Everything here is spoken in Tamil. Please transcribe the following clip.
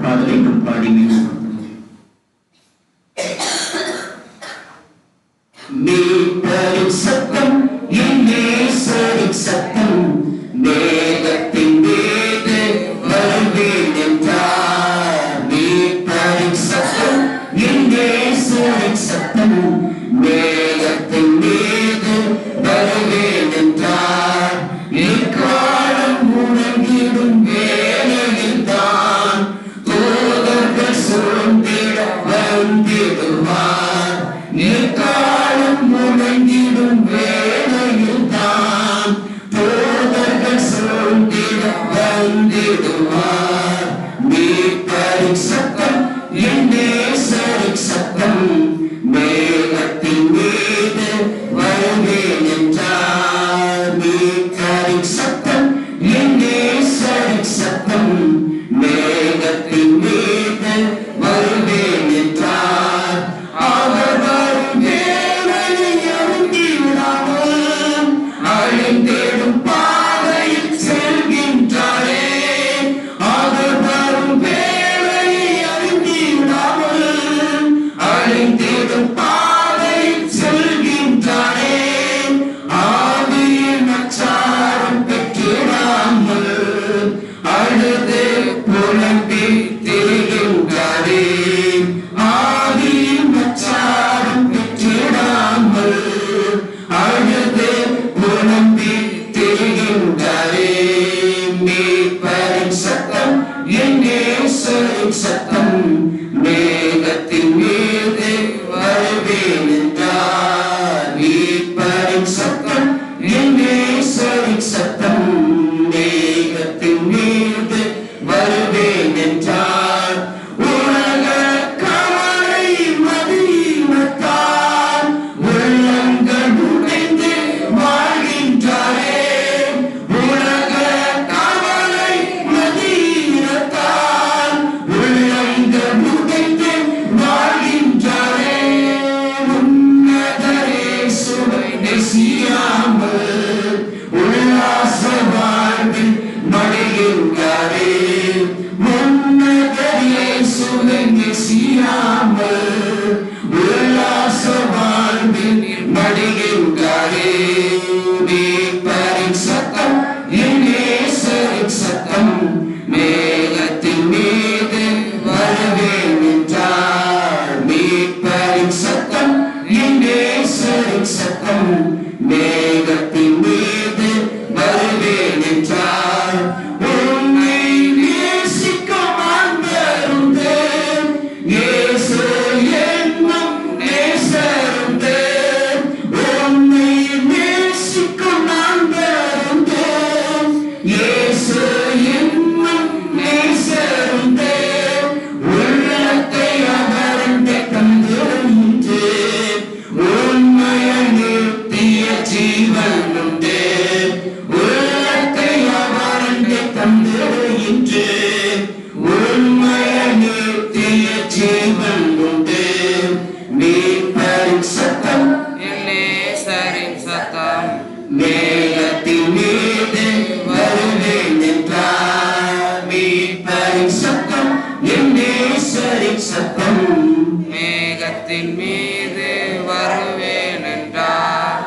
பாடலை நாம் பாடி சத்தம் புலம்பி வணக்கம் மேகத்தின் மீது வருவேன் என்றார் மீட்பரின் சத்தம் என் சத்தம். மேகத்தின் Yesu, you உலகத்தின் மீது வருவேன் என்றார்.